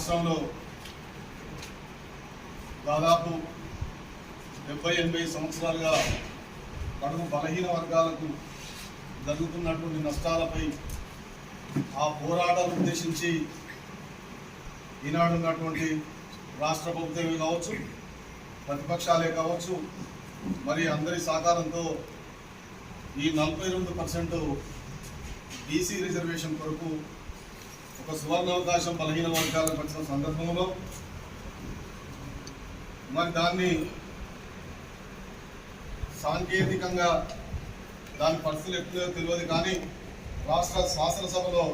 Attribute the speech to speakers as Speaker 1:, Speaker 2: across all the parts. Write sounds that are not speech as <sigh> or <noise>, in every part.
Speaker 1: రాష్ట్రంలో దాదాపు డెబ్బై ఎనభై సంవత్సరాలుగా కడుగు బలహీన వర్గాలకు జరుగుతున్నటువంటి నష్టాలపై ఆ పోరాటాలు ఉద్దేశించి ఈనాడు ఉన్నటువంటి రాష్ట్ర ప్రభుత్వమే కావచ్చు ప్రతిపక్షాలే కావచ్చు మరి అందరి సహకారంతో ఈ నలభై రెండు పర్సెంట్ బీసీ రిజర్వేషన్ కొరకు ఒక సువర్ణావకాశం బలహీన వర్గాలకు వచ్చిన సందర్భంలో మరి దాన్ని సాంకేతికంగా దాని పరిస్థితులు ఎప్పుడో తెలియదు కానీ రాష్ట్ర శాసనసభలో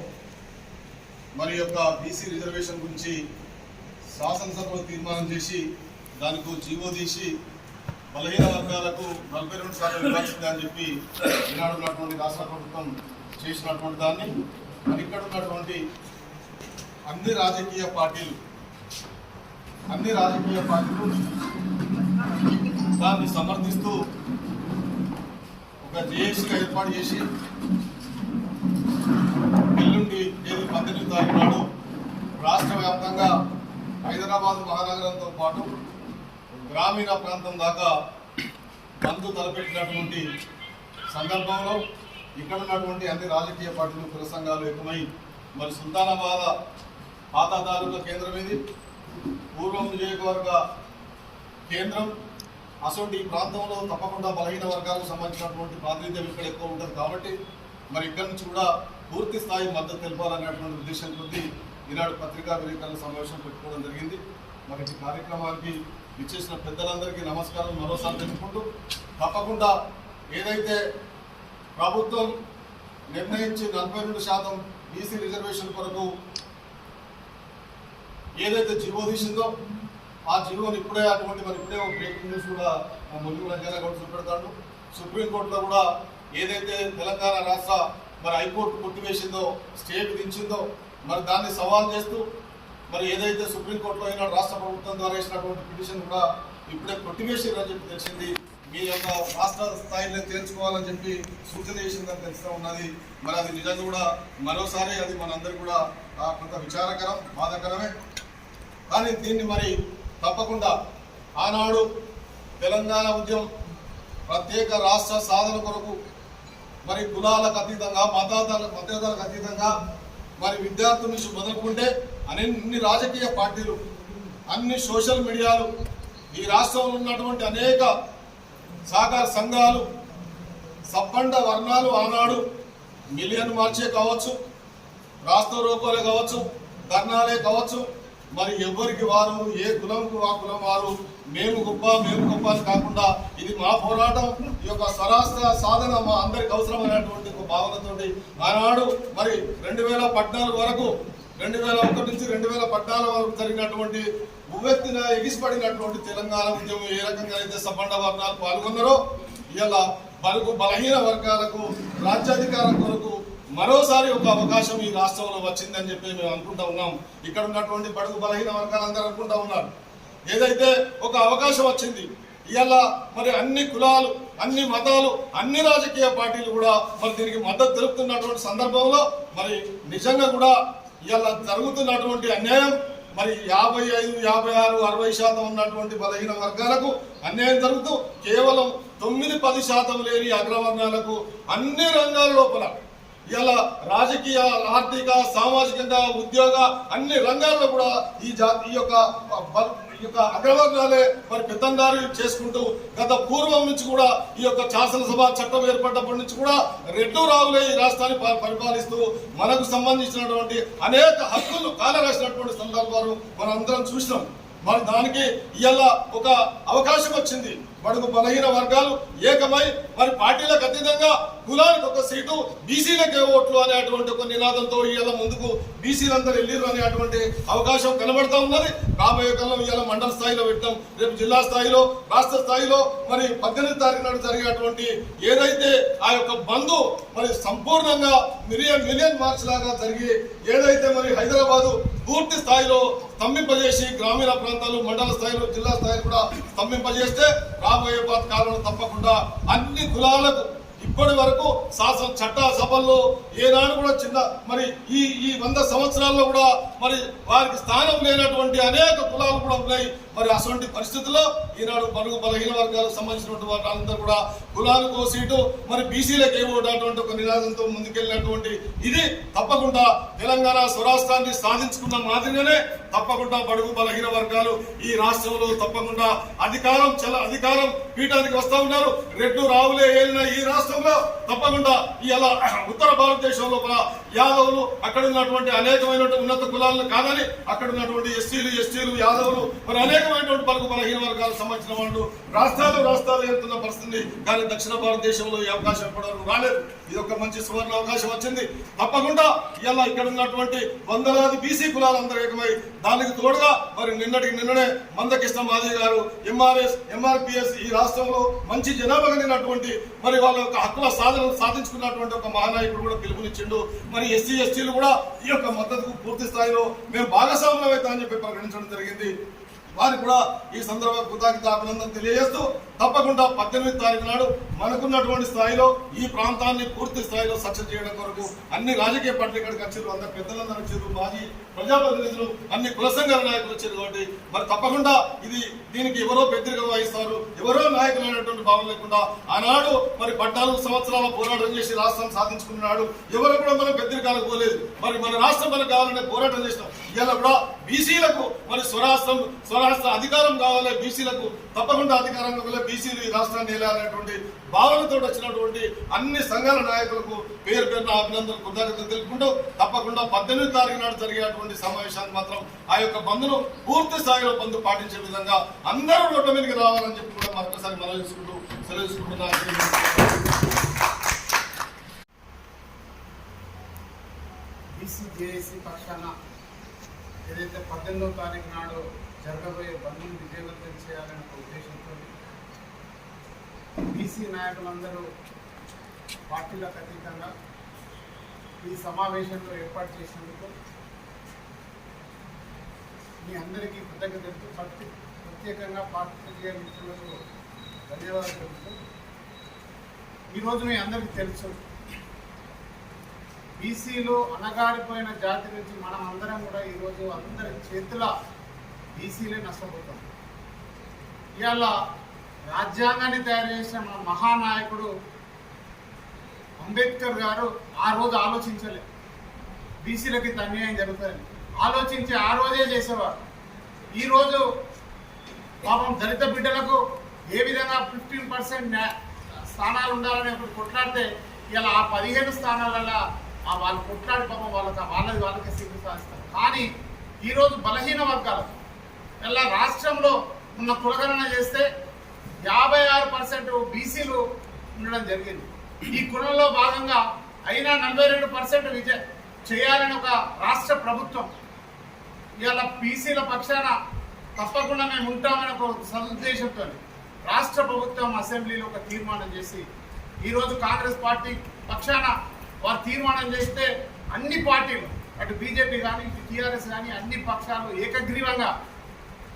Speaker 1: మరి యొక్క బీసీ రిజర్వేషన్ గురించి శాసనసభలో తీర్మానం చేసి దానికి జీవో తీసి బలహీన వర్గాలకు నలభై రెండు శాతం ఇవ్వాల్సిందే అని చెప్పి ఈనాడు ఉన్నటువంటి రాష్ట్ర ప్రభుత్వం చేసినటువంటి దాన్ని మరి ఇక్కడ ఉన్నటువంటి అన్ని రాజకీయ పార్టీలు అన్ని రాజకీయ పార్టీలు దాన్ని సమర్థిస్తూ ఒక జేఏసీగా ఏర్పాటు చేసి ఎల్లుండి ఏది పద్దెనిమిది తారీఖు నాడు రాష్ట్ర వ్యాప్తంగా హైదరాబాద్ మహానగరంతో పాటు గ్రామీణ ప్రాంతం దాకా బంధు తలపెట్టినటువంటి సందర్భంలో ఇక్కడ ఉన్నటువంటి అన్ని రాజకీయ పార్టీలు కుల సంఘాలు ఏకమై మరి సుల్తానాబాద్ పాత తాలూకా కేంద్రం ఇది. పూర్వం నియోజకవర్గ కేంద్రం. అసలు ఈ ప్రాంతంలో తప్పకుండా బలహీన వర్గాలకు సంబంధించినటువంటి ప్రాతినిధ్యం ఇక్కడ ఎక్కువ ఉంటుంది కాబట్టి మరి ఇక్కడి నుంచి కూడా పూర్తి స్థాయి మద్దతు తెలపాలనేటువంటి ఉద్దేశం కొద్ది ఈనాడు పత్రికా విలేకరుల సమావేశం పెట్టుకోవడం జరిగింది. మరి ఈ కార్యక్రమానికి ఇచ్చేసిన పెద్దలందరికీ నమస్కారం. మరోసారి తెలుపుకుంటూ తప్పకుండా ఏదైతే ప్రభుత్వం నిర్ణయించి నలభై రెండు శాతం బీసీ రిజర్వేషన్ కొరకు ఏదైతే జీవో తీసిందో ఆ జీవోని ఇప్పుడే అటువంటి మరి ఇప్పుడే ఒక బ్రేకింగ్ న్యూస్ కూడా ములుగు రంజానా కూడా చూపెడతాడు. సుప్రీంకోర్టులో కూడా ఏదైతే తెలంగాణ రాష్ట్ర మరి హైకోర్టు కొట్టివేసిందో స్టే విధించిందో మరి దాన్ని సవాల్ చేస్తూ మరి ఏదైతే సుప్రీంకోర్టులో అయినా రాష్ట్ర ప్రభుత్వం ద్వారా వేసినటువంటి పిటిషన్ కూడా ఇప్పుడే కొట్టివేసిందని చెప్పి తెలిసింది. మీ యొక్క రాష్ట్ర స్థాయిలో తేల్చుకోవాలని చెప్పి సూచన చేసిందని తెలుస్తూ ఉన్నది. మరి అది నిజంగా కూడా మరోసారి అది మనందరికీ కూడా కొంత విచారకరం బాధాకరమే. కానీ దీన్ని మరి తప్పకుండా ఆనాడు తెలంగాణ ఉద్యమం ప్రత్యేక రాష్ట్ర సాధన కొరకు మరి కులాలకు అతీతంగా మతాలకు మతేతలకు అతీతంగా మరి విద్యార్థుల నుంచి మొదలుకుంటే అన్ని రాజకీయ పార్టీలు అన్ని సోషల్ మీడియాలు ఈ రాష్ట్రంలో ఉన్నటువంటి అనేక సహకార సంఘాలు సబ్బండ వర్ణాలు ఆనాడు మిలియన్ మార్చే కావచ్చు రాష్ట్ర రూపాలే కావచ్చు ధర్నాలే కావచ్చు మరి ఎవరికి వారు ఏ కులంకు ఆ కులం వారు మేము గొప్ప మేము గొప్ప అని కాకుండా ఇది మా పోరాటం ఈ యొక్క స్వరాష్ట్ర సాధన మా అందరికి అవసరమైనటువంటి ఒక భావనతో ఆనాడు మరి రెండు వేల పద్నాలుగు వరకు రెండు వేల ఒకటి నుంచి రెండు వేల పద్నాలుగు వరకు జరిగినటువంటి ఉవ్వెత్తిన ఎగిసిపడినటువంటి తెలంగాణ ఉద్యమం ఏ రకంగా అయితే సబ్బండ వర్ణాలు పాల్గొన్నారో ఇలా బలుగు బలహీన వర్గాలకు రాజ్యాధికారం మరోసారి ఒక అవకాశం ఈ రాష్ట్రంలో వచ్చిందని చెప్పి మేము అనుకుంటా ఉన్నాం. ఇక్కడ ఉన్నటువంటి బడుగు బలహీన వర్గాలందరూ అనుకుంటా ఉన్నారు. ఏదైతే ఒక అవకాశం వచ్చింది ఇవాళ మరి అన్ని కులాలు అన్ని మతాలు అన్ని రాజకీయ పార్టీలు కూడా మరి దీనికి మద్దతు తెలుపుతున్నటువంటి సందర్భంలో మరి నిజంగా కూడా ఇవాళ జరుగుతున్నటువంటి అన్యాయం మరి యాభై ఐదు యాభై ఆరు అరవై శాతం ఉన్నటువంటి బలహీన వర్గాలకు అన్యాయం జరుగుతూ కేవలం తొమ్మిది పది శాతం లేని అగ్రవర్ణాలకు అన్ని రంగాల లోపల ఇలా రాజకీయ ఆర్థిక సామాజికంగా ఉద్యోగ అన్ని రంగాల్లో కూడా ఈ జాతి ఈ యొక్క ఈ యొక్క అగ్రవర్ణాలే మరి పెద్దందారు చేసుకుంటూ గత పూర్వం నుంచి కూడా ఈ యొక్క శాసనసభ చట్టం ఏర్పడ్డప్పటి నుంచి కూడా రెడ్డు రావులే ఈ రాష్ట్రాన్ని ప- పరిపాలిస్తూ మనకు సంబంధించినటువంటి అనేక హక్కులు కాలరాసినటువంటి సందర్భాలు మనందరం చూసినాం. మరి దానికి ఇవాళ ఒక అవకాశం వచ్చింది. మనకు బలహీన వర్గాలు ఏకమై మరి పార్టీలకు అతీతంగా కులానికి ఒక సీటు బీసీలకే ఓట్లు అనేటువంటి ఒక నినాదంతో ఇవాళ ముందుకు బీసీలందరూ వెళ్ళిరు అనేటువంటి అవకాశం కనబడతా ఉన్నది. రాబోయే కాలం ఇవాళ మండల స్థాయిలో పెట్టాం. రేపు జిల్లా స్థాయిలో రాష్ట్ర స్థాయిలో మరి పద్దెనిమిది తారీఖు నాడు జరిగేటువంటి ఏదైతే ఆ యొక్క బంధు మరి సంపూర్ణంగా మిలియన్ మిలియన్ మార్క్స్ లాగా జరిగి ఏదైతే మరి హైదరాబాదు పూర్తి స్థాయిలో స్తంభింపజేసి గ్రామీణ ప్రాంతాలు మండల స్థాయిలో జిల్లా స్థాయిలో కూడా స్తంభింపజేస్తే రాబోయే కాలంలో తప్పకుండా అన్ని కులాలకు ఇప్పటి వరకు శాసన చట్టసభల్లో ఏనాడు కూడా చిన్న మరి ఈ ఈ వంద సంవత్సరాల్లో కూడా మరి వారికి స్థానం లేనటువంటి అనేక కులాలు కూడా ఉన్నాయి. మరి అటువంటి పరిస్థితుల్లో ఈనాడు పరుగు బలహీన వర్గాలకు సంబంధించినటువంటి వాళ్ళందరూ కూడా కులాలకు సీటు మరి బీసీలకు ఏమోటటువంటి ఒక నినాదంతో ముందుకెళ్ళినటువంటి ఇది తప్పకుండా తెలంగాణ స్వరాష్ట్రాన్ని సాధించుకున్న మాదిరిగానే తప్పకుండా బడుగు బలహీన వర్గాలు ఈ రాష్ట్రంలో తప్పకుండా అధికారం చల అధికారం పీఠానికి వస్తూ ఉన్నారు. రెడ్డు రావులే ఏలిన ఈ రాష్ట్రంలో తప్పకుండా ఇలా <clears throat> ఉత్తర భారతదేశం లోపల యాదవులు అక్కడ ఉన్నటువంటి అనేకమైనటువంటి ఉన్నత కులాలను కాదని అక్కడ ఉన్నటువంటి ఎస్సీలు ఎస్టీలు యాదవులు మరి అనేక అనేకమైనటువంటి పలుకు బలహీన వర్గాలకు సంబంధించిన వాళ్ళు రాష్ట్రాలు రాష్ట్రాలు వెళ్తున్న పరిస్థితి కానీ దక్షిణ భారతదేశంలో ఈ అవకాశం ఇప్పటివరకు రాలేదు. ఇది ఒక మంచి సువర్ణ అవకాశం వచ్చింది. తప్పకుండా ఇలా ఇక్కడ ఉన్నటువంటి వందలాది బీసీ కులాలందరూ ఏకమై దానికి తోడుగా మరి నిన్నటికి నిన్ననే మందకృష్ణ మాధవి గారు ఎంఆర్ఎస్ ఎంఆర్పిఎస్ ఈ రాష్ట్రంలో మంచి జనాభా కలిగినటువంటి మరి వాళ్ళ యొక్క హక్కుల సాధన సాధించుకున్నటువంటి ఒక మహానాయకుడు కూడా పిలుపునిచ్చిండు. మరి ఎస్సీ ఎస్టీలు కూడా ఈ యొక్క మద్దతుకు పూర్తి స్థాయిలో మేము భాగస్వామ్యం అవుతామని చెప్పి ప్రకటించడం జరిగింది. వారికి కూడా ఈ సందర్భంగా కృతజ్ఞత అభినందన తెలియజేస్తూ తప్పకుండా పద్దెనిమిది తారీఖు నాడు మనకున్నటువంటి స్థాయిలో ఈ ప్రాంతాన్ని పూర్తి స్థాయిలో సక్సెస్ చేయడం కొరకు అన్ని రాజకీయ పార్టీలు ఇక్కడికి వచ్చారు. అందరు పెద్దలందరూ వచ్చారు. మాజీ ప్రజాప్రతినిధులు అన్ని కుల సంఘాల నాయకులు వచ్చారు కాబట్టి మరి తప్పకుండా ఇది దీనికి ఎవరో పెద్దరిగా వహిస్తారు ఎవరో నాయకులు అనేటువంటి భావన లేకుండా ఆనాడు మరి పద్నాలుగు సంవత్సరాల పోరాటం చేసి రాష్ట్రం సాధించుకున్నాడు ఎవరు కూడా మనం పెద్దరికాలకు పోలేదు. మరి మన రాష్ట్రం మనకు కావాలనే పోరాటం చేసినాం. ఇలా కూడా బీసీలకు మరి స్వరాష్ట్రం స్వరాష్ట్ర అధికారం కావాలి బీసీలకు తప్పకుండా అధికారం కావాలి బీసీలు ఈ రాష్ట్రాన్ని వెళ్ళాలనేటువంటి భావనతో వచ్చినటువంటి అన్ని సంఘాల నాయకులకు పేరు పేరున అభినందనలు కృతజ్ఞతలు తెలుపుకుంటూ తప్పకుండా పద్దెనిమిది తారీఖు నాడు జరిగేటువంటి సమావేశాన్ని మాత్రం ఆ యొక్క బంధును పూర్తి స్థాయిలో బంధు పాటించే విధంగా అందరూ రోడ్ల మీదకి రావాలని చెప్పి కూడా మరొకసారి మనవించుకుంటూ చేసుకుంటూ
Speaker 2: పక్షాన ఏదైతే పద్దెనిమిదవ తారీఖు నాడు జరగబోయే బంధుని విజయవంతం చేయాలనే ఒక ఉద్దేశంతో బీసీ నాయకులందరూ పార్టీలకు అతీతంగా ఈ సమావేశంలో ఏర్పాటు చేసినందుకు మీ అందరికీ కృతజ్ఞతలు. ప్రతి ప్రత్యేకంగా పార్టీ మిత్రులకు ధన్యవాదాలు తెలుపుతూ ఈరోజు మీ అందరికీ తెలుసు. బీసీలో అణగారిపోయిన జాతి నుంచి మనం అందరం కూడా ఈరోజు అందరి చేతుల బీసీలే నష్టపోతాం. ఇవాళ రాజ్యాంగాన్ని తయారు చేసిన మన మహానాయకుడు అంబేద్కర్ గారు ఆ రోజు ఆలోచించలేదు బీసీలకి అన్యాయం జరుగుతుంది ఆలోచించి ఆ రోజే చేసేవారు. ఈరోజు పాపం దళిత బిడ్డలకు ఏ విధంగా ఫిఫ్టీన్ పర్సెంట్ స్థానాలు ఉండాలని ఇప్పుడు కొట్లాడితే ఇలా ఆ పదిహేను స్థానాలలో ఆ వాళ్ళు కొట్లాడి పాపం వాళ్ళకి వాళ్ళది వాళ్ళకి సీట్లు సాధిస్తారు. కానీ ఈరోజు బలహీన వర్గాలకు ఇలా రాష్ట్రంలో ఉన్న కులగణన చేస్తే యాభై ఆరు పర్సెంట్ బీసీలు ఉండడం జరిగింది. ఈ కులంలో భాగంగా అయినా నలభై రెండు పర్సెంట్ విజయ చేయాలని ఒక రాష్ట్ర ప్రభుత్వం ఇవాళ బీసీల పక్షాన తప్పకుండా మేము ఉంటామని ఒక సదుద్దేశంతో రాష్ట్ర ప్రభుత్వం అసెంబ్లీలో ఒక తీర్మానం చేసి ఈరోజు కాంగ్రెస్ పార్టీ పక్షాన వారు తీర్మానం చేస్తే అన్ని పార్టీలు అటు బీజేపీ కానీ ఇటు టీఆర్ఎస్ కానీ అన్ని పక్షాలు ఏకగ్రీవంగా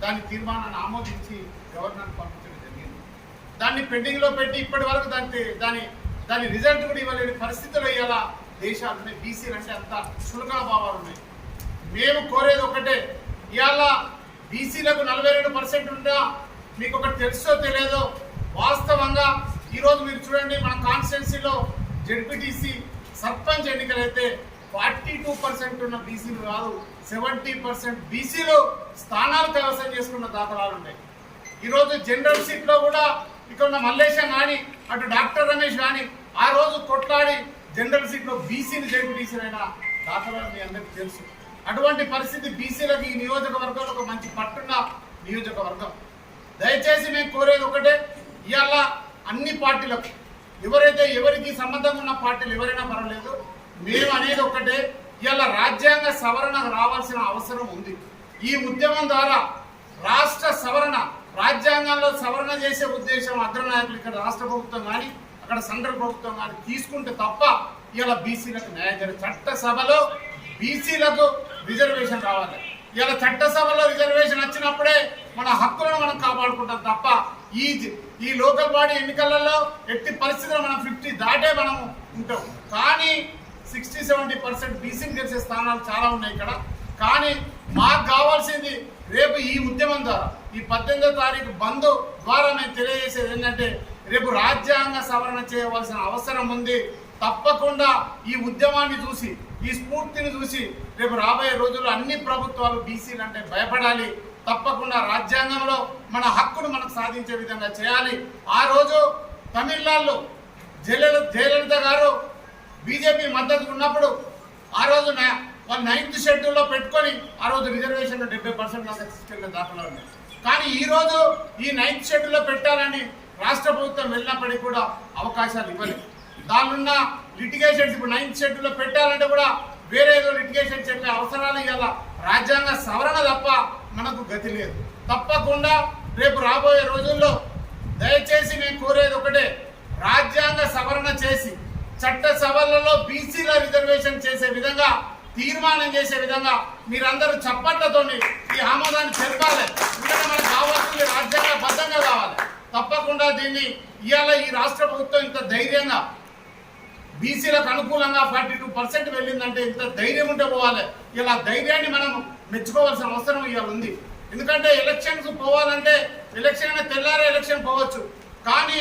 Speaker 2: దాని తీర్మానాన్ని ఆమోదించి గవర్నర్ పంపించడం జరిగింది. దాన్ని పెండింగ్లో పెట్టి ఇప్పటి వరకు దాని దాని దాని రిజల్ట్ కూడా ఇవ్వలేని పరిస్థితులు ఇవాళ దేశాలు ఉన్నాయి. బీసీలు అంటే అంత చులకన భావాలు ఉన్నాయి. మేము కోరేది ఒకటే ఇవాళ బీసీలకు నలభై రెండు పర్సెంట్ ఉందా మీకు ఒకటి తెలుసో తెలియదో వాస్తవంగా ఈరోజు మీరు చూడండి మన కాన్స్టిట్యున్సీలో జెడ్పీటీసీ సర్పంచ్ ఎన్నికలైతే ఫార్టీ టూ పర్సెంట్ ఉన్న బీసీలు కాదు సెవెంటీ పర్సెంట్ బీసీలు స్థానాలు కైవసం చేసుకున్న దాఖలాలు ఉన్నాయి. ఈరోజు జనరల్ సీట్లో కూడా ఇక్కడ ఉన్న మల్లేశం కానీ అటు డాక్టర్ రమేష్ కానీ ఆ రోజు కొట్లాడి జనరల్ సీట్లో బీసీని జడ్పీటీసీ అయిన దాఖలాలు మీ అందరికీ తెలుసు. అటువంటి పరిస్థితి బీసీలకు ఈ నియోజకవర్గంలో ఒక మంచి పట్టున్న నియోజకవర్గం. దయచేసి మేము కోరేది ఒకటే ఇవాళ అన్ని పార్టీలకు ఎవరైతే ఎవరికి సంబంధం ఉన్న పార్టీలు ఎవరైనా పర్వాలేదు మేము అనేది ఒకటే ఇవాళ రాజ్యాంగ సవరణ రావాల్సిన అవసరం ఉంది. ఈ ఉద్యమం ద్వారా రాష్ట్ర సవరణ రాజ్యాంగంలో సవరణ చేసే ఉద్దేశం అగ్రనాయకులు ఇక్కడ రాష్ట్ర ప్రభుత్వం కానీ అక్కడ సెంట్రల్ ప్రభుత్వం కానీ తీసుకుంటే తప్ప ఇలా బీసీలకు న్యాయం జరిగింది. చట్టసభలో బీసీలకు రిజర్వేషన్ రావాలి. ఇలా చట్టసభలో రిజర్వేషన్ వచ్చినప్పుడే మన హక్కులను మనం కాపాడుకుంటాం తప్ప ఈ ఈ లోకల్ బాడీ ఎన్నికలలో ఎట్టి పరిస్థితుల్లో మనం ఫిఫ్టీ దాటే మనం ఉంటాం. కానీ సిక్స్టీ సెవెంటీ పర్సెంట్ బీసీని గెలిచే స్థానాలు చాలా ఉన్నాయి ఇక్కడ. కానీ మాకు కావాల్సింది రేపు ఈ ఉద్యమం ద్వారా ఈ పద్దెనిమిదో తారీఖు బంద్ ద్వారా మేము తెలియజేసేది ఏంటంటే రేపు రాజ్యాంగ సవరణ చేయవలసిన అవసరం ఉంది. తప్పకుండా ఈ ఉద్యమాన్ని చూసి ఈ స్ఫూర్తిని చూసి రేపు రాబోయే రోజుల్లో అన్ని ప్రభుత్వాలు బీసీలు అంటే భయపడాలి. తప్పకుండా రాజ్యాంగంలో మన హక్కును మనకు సాధించే విధంగా చేయాలి. ఆ రోజు తమిళనాడులో జయలలిత జయలలిత గారు బీజేపీ మద్దతు ఉన్నప్పుడు ఆ రోజు వాళ్ళు నైన్త్ షెడ్యూల్లో పెట్టుకొని ఆ రోజు రిజర్వేషన్లో డెబ్బై పర్సెంట్ తీసుకెళ్ళిన దాఖలా ఉన్నాయి కానీ ఈరోజు ఈ నైన్త్ షెడ్యూల్లో పెట్టాలని రాష్ట్ర ప్రభుత్వం వెళ్ళినప్పటికీ కూడా అవకాశాలు ఇవ్వలేదు. దానిలో లిటిగేషన్స్ ఇప్పుడు నైన్త్ షెడ్యూల్లో పెట్టాలంటే కూడా వేరే ఏదో లిటిగేషన్ చెప్పే అవసరాలు ఇవ్వాల రాజ్యాంగ సవరణ తప్ప మనకు గతి లేదు. తప్పకుండా రేపు రాబోయే రోజుల్లో దయచేసి మేము కోరేది ఒకటే రాజ్యాంగ సవరణ చేసి చట్ట సభలలో బీసీల రిజర్వేషన్ చేసే విధంగా తీర్మానం చేసే విధంగా మీరందరూ చప్పట్లతో ఈ ఆమోదాన్ని తెలపాలి. ఎందుకంటే మనకు కావాల్సింది రాజ్యాంగ బద్ధంగా కావాలి. తప్పకుండా దీన్ని ఇవాళ ఈ రాష్ట్ర ప్రభుత్వం ఇంత ధైర్యంగా బీసీలకు అనుకూలంగా ఫార్టీ టూ పర్సెంట్ వెళ్ళిందంటే ఇంత ధైర్యం ఉంటే పోవాలి. ఇలా ధైర్యాన్ని మనం మెచ్చుకోవాల్సిన అవసరం ఇవాళ ఉంది. ఎందుకంటే ఎలక్షన్స్ పోవాలంటే ఎలక్షన్ అయినా తెల్లారే ఎలక్షన్ పోవచ్చు. కానీ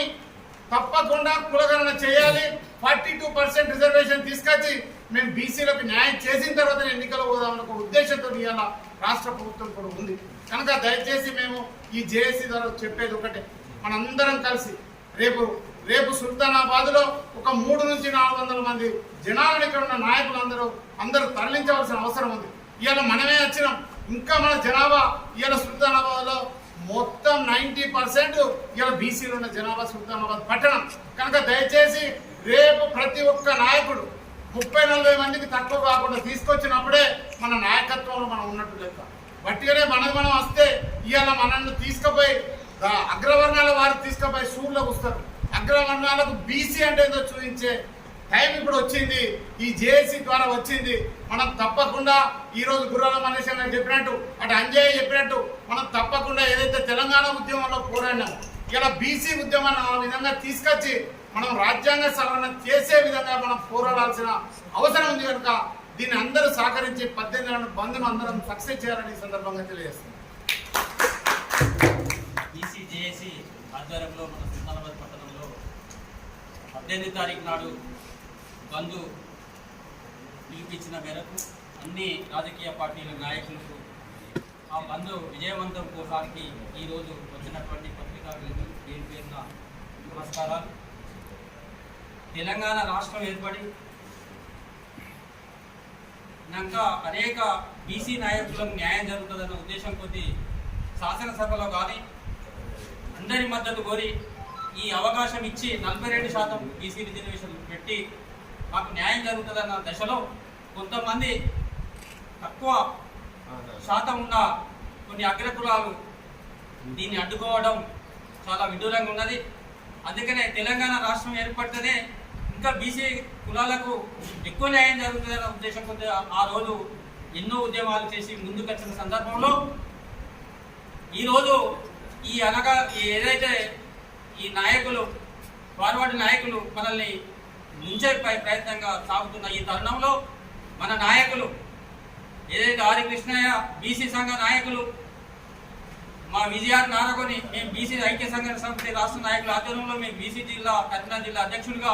Speaker 2: తప్పకుండా కులగణన చేయాలి. ఫార్టీ టూ పర్సెంట్ రిజర్వేషన్ తీసుకొచ్చి మేము బీసీలకు న్యాయం చేసిన తర్వాత ఎన్నికలు పోదామని ఒక ఉద్దేశంతో ఇవాళ రాష్ట్ర ప్రభుత్వం కూడా ఉంది. కనుక దయచేసి మేము ఈ జేఏసీ ద్వారా చెప్పేది ఒకటే. మనందరం కలిసి రేపు రేపు సుల్తానాబాద్లో ఒక మూడు నుంచి నాలుగు వందల మంది జనాలను ఇక్కడ ఉన్న నాయకులందరూ అందరూ తరలించవలసిన అవసరం ఉంది. ఇవాళ మనమే వచ్చినాం. ఇంకా మన జనాభా ఇవాళ సుల్తానాబాద్లో మొత్తం నైంటీ పర్సెంట్ ఇవాళ బీసీలో ఉన్న జనాభా సుల్తానాబాద్ పట్టణం. కనుక దయచేసి రేపు ప్రతి ఒక్క నాయకుడు ముప్పై నలభై మందికి తక్కువ కాకుండా తీసుకొచ్చినప్పుడే మన నాయకత్వంలో మనం ఉన్నట్టు లెక్క. బట్టిగానే మనది మనం వస్తే ఇవాళ మనల్ని తీసుకుపోయి అగ్రవర్ణాల వారు తీసుకుపోయి సూర్యులకు వస్తారు. అగ్రవర్ణాలకు బీసీ అంటే ఏదో చూపించే టైం ఇప్పుడు వచ్చింది. ఈ జేఏసీ ద్వారా వచ్చింది. మనం తప్పకుండా ఈ రోజు గుర్రాల మహేశ్వర అని చెప్పినట్టు అటు అంజయ్య చెప్పినట్టు మనం తప్పకుండా ఏదైతే తెలంగాణ ఉద్యమంలో పోరాడినాం ఇలా బీసీ ఉద్యమాన్ని ఆ విధంగా తీసుకొచ్చి మనం రాజ్యాంగ సవరణ చేసే విధంగా మనం పోరాడాల్సిన అవసరం ఉంది కనుక దీన్ని అందరూ సహకరించి పద్దెనిమిది ఏళ్ళ బంధును అందరం సక్సెస్ చేయాలని ఈ సందర్భంగా తెలియజేస్తున్నాం.
Speaker 3: బీసీ ఆధ్వర్యంలో మన సుల్తానాబాద్ పట్టణంలో పద్దెనిమిది తారీఖు నాడు బంధు పిలిపించిన మేరకు అన్ని రాజకీయ పార్టీల నాయకులకు ఆ బంధు విజయవంతం కోసానికి ఈరోజు వచ్చినటువంటి పత్రికా పేరు పేరున నమస్కారాలు. తెలంగాణ రాష్ట్రం ఏర్పడి నాక అనేక బీసీ నాయకులకు న్యాయం జరుగుతుందన్న ఉద్దేశం కొద్ది శాసనసభలో కానీ అందరి మద్దతు కోరి ఈ అవకాశం ఇచ్చి నలభై రెండు శాతం బీసీ రిజర్వేషన్ పెట్టి మాకు న్యాయం జరుగుతుందన్న దశలో కొంతమంది తక్కువ శాతం ఉన్న కొన్ని అగ్రకులాలు దీన్ని అడ్డుకోవడం చాలా విడ్డూరంగా ఉన్నది. అందుకనే తెలంగాణ రాష్ట్రం ఏర్పడితేనే ఇంకా బీసీ కులాలకు ఎక్కువ న్యాయం జరుగుతుందన్న ఉద్దేశం కొద్దిగా ఆ రోజు ఎన్నో ఉద్యమాలు చేసి ముందుకొచ్చిన సందర్భంలో ఈరోజు ఈ అనగా ఏదైతే ఈ నాయకులు ఫార్వర్డ్ నాయకులు మనల్ని ముంచే ప్రయత్నంగా సాగుతున్న ఈ తరుణంలో మన నాయకులు ఏదైతే ఆది కృష్ణయ్య బీసీ సంఘ నాయకులు మా విజయాన్ని నారగొని మేము బీసీ ఐక్య సంఘ సమితి రాష్ట్ర నాయకుల ఆధ్వర్యంలో మేము బీసీ జిల్లా కరీంనగర్ జిల్లా అధ్యక్షుడిగా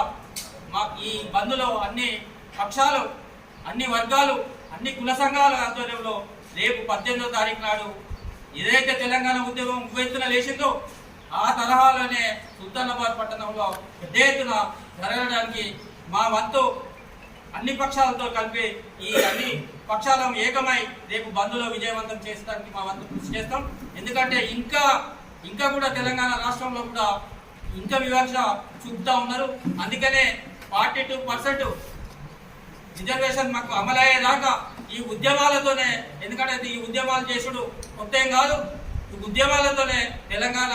Speaker 3: మా ఈ బంధులో అన్ని పక్షాలు అన్ని వర్గాలు అన్ని కుల సంఘాల ఆధ్వర్యంలో రేపు పద్దెనిమిదో తారీఖు నాడు ఏదైతే తెలంగాణ ఉద్యమం ఉవ్వెత్తున లేచిందో ఆ తరహాలోనే సుల్తానాబాద్ పట్టణంలో పెద్ద ఎత్తున జరగడానికి మా వంతు అన్ని పక్షాలతో కలిపి ఈ అన్ని పక్షాలను ఏకమై రేపు బంద్లో విజయవంతం చేసడానికి మా వంతు కృషి చేస్తాం. ఎందుకంటే ఇంకా ఇంకా కూడా తెలంగాణ రాష్ట్రంలో కూడా ఇంకా వివక్ష చూపుతా ఉన్నారు. అందుకనే ఫార్టీ టూ పర్సెంట్ రిజర్వేషన్ మాకు అమలయ్యేదాకా ఈ ఉద్యమాలతోనే ఎందుకంటే ఈ ఉద్యమాలు చేసుడు కొత్త ఏం కాదు. ఈ ఉద్యమాలతోనే తెలంగాణ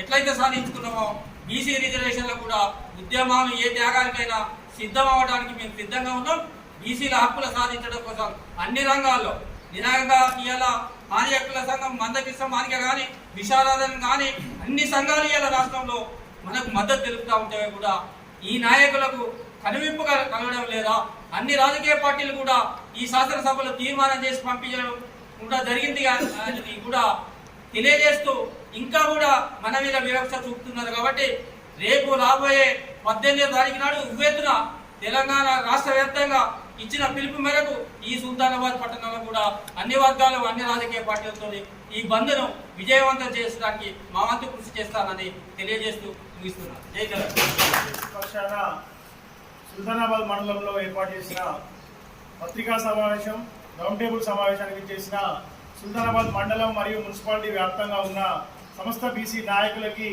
Speaker 3: ఎట్లయితే సాధించుకున్నామో బీసీ రిజర్వేషన్లో కూడా ఉద్యమాలు ఏ త్యాగానికైనా సిద్ధం అవ్వడానికి మేము సిద్ధంగా ఉన్నాం. బీసీల హక్కులు సాధించడం కోసం అన్ని రంగాల్లో నిరాగంగా ఇవాళ మాదిగ సంఘం మందకృష్ణ మానిక కానీ విశారాధన కానీ అన్ని సంఘాలు ఇవాళ రాష్ట్రంలో మనకు మద్దతు తెలుపుతూ ఉంటే కూడా ఈ నాయకులకు కనువిప్పుగా కలగడం లేదా అన్ని రాజకీయ పార్టీలు కూడా ఈ శాసనసభలో తీర్మానం చేసి పంపించడం కూడా జరిగింది అనేది కూడా తెలియజేస్తూ ఇంకా కూడా మన మీద వివక్ష చూపుతున్నారు కాబట్టి రేపు రాబోయే పద్దెనిమిదో తారీఖు నాడు ఉవ్వెత్తున తెలంగాణ రాష్ట్ర వ్యాప్తంగా ఇచ్చిన పిలుపు మేరకు ఈ సుల్తానాబాద్ పట్టణంలో కూడా అన్ని వర్గాలు అన్ని రాజకీయ పార్టీలతో ఈ బంద్ను విజయవంతం చేసడానికి మా వంతు కృషి చేస్తానని తెలియజేస్తూ ముగిస్తున్నాను. జై
Speaker 4: పక్షాన సుల్తానాబాద్ మండలంలో ఏర్పాటు చేసిన పత్రికా సమావేశం రౌండ్ టేబుల్ సమావేశానికి చేసిన సుల్తానాబాద్ మండలం మరియు మున్సిపాలిటీ వ్యాప్తంగా ఉన్న సమస్త బీసీ నాయకులకి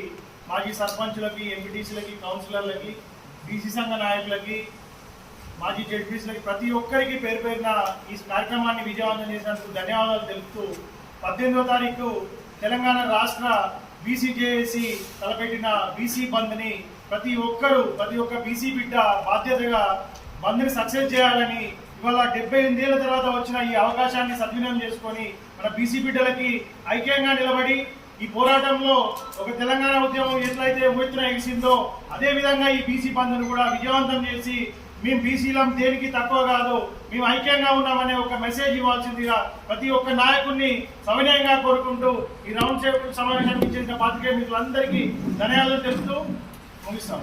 Speaker 4: మాజీ సర్పంచ్లకి ఎంపీటీసీలకి కౌన్సిలర్లకి బీసీ సంఘ నాయకులకి మాజీ జడ్పీసీలకి ప్రతి ఒక్కరికి పేరు పేరున ఈ కార్యక్రమాన్ని విజయవంతం చేసినందుకు ధన్యవాదాలు తెలుపుతూ పద్దెనిమిదో తారీఖు తెలంగాణ రాష్ట్ర బీసీజేఏసీ తలపెట్టిన బీసీ బంద్ని ప్రతి ఒక్కరూ ప్రతి ఒక్క బీసీ బిడ్డ బాధ్యతగా బంద్ని సక్సెస్ చేయాలని ఇవాళ డెబ్బై ఎనిమిదేళ్ళ తర్వాత వచ్చిన ఈ అవకాశాన్ని సద్వినియోగం చేసుకొని మన బీసీ బిడ్డలకి ఐక్యంగా నిలబడి ఈ పోరాటంలో ఒక తెలంగాణ ఉద్యమం ఎట్లయితే ఉవ్వెత్తున ఎగిసిందో అదే విధంగా ఈ బీసీ బంద్ను కూడా విజయవంతం చేసి మేము బీసీలం దేనికి తక్కువ కాదు మేము ఐక్యంగా ఉన్నామనే ఒక మెసేజ్ ఇవ్వాల్సిందిగా ప్రతి ఒక్క నాయకుడిని సవినయంగా కోరుకుంటూ ఈ రౌండ్ టేబుల్ సమావేశానికి చేసిన మీరు అందరికీ ధన్యవాదాలు తెలుపుతూ ముగిస్తాం.